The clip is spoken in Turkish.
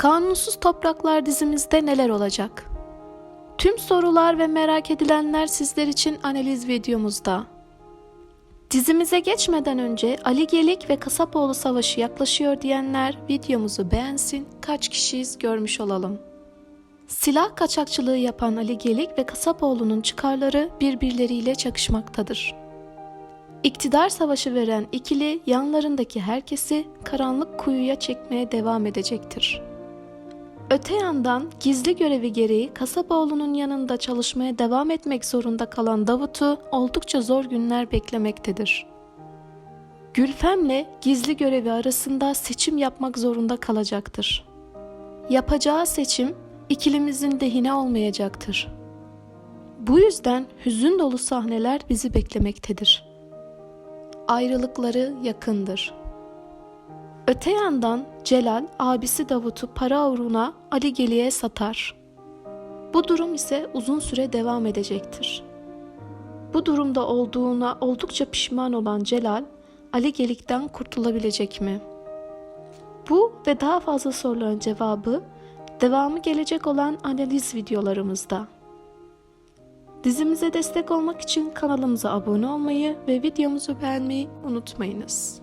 Kanunsuz Topraklar dizimizde neler olacak? Tüm sorular ve merak edilenler sizler için analiz videomuzda. Dizimize geçmeden önce Ali Gelik ve Kasapoğlu Savaşı yaklaşıyor diyenler videomuzu beğensin, kaç kişiyiz görmüş olalım. Silah kaçakçılığı yapan Ali Gelik ve Kasapoğlu'nun çıkarları birbirleriyle çakışmaktadır. İktidar savaşı veren ikili yanlarındaki herkesi karanlık kuyuya çekmeye devam edecektir. Öte yandan gizli görevi gereği Kasapoğlu'nun yanında çalışmaya devam etmek zorunda kalan Davut'u oldukça zor günler beklemektedir. Gülfem'le gizli görevi arasında seçim yapmak zorunda kalacaktır. Yapacağı seçim ikilimizin lehine olmayacaktır. Bu yüzden hüzün dolu sahneler bizi beklemektedir. Ayrılıkları yakındır. Öte yandan Celal abisi Davut'u para uğruna Ali Geli'ye satar. Bu durum ise uzun süre devam edecektir. Bu durumda olduğuna oldukça pişman olan Celal, Ali Gelik'ten kurtulabilecek mi? Bu ve daha fazla soruların cevabı devamı gelecek olan analiz videolarımızda. Dizimize destek olmak için kanalımıza abone olmayı ve videomuzu beğenmeyi unutmayınız.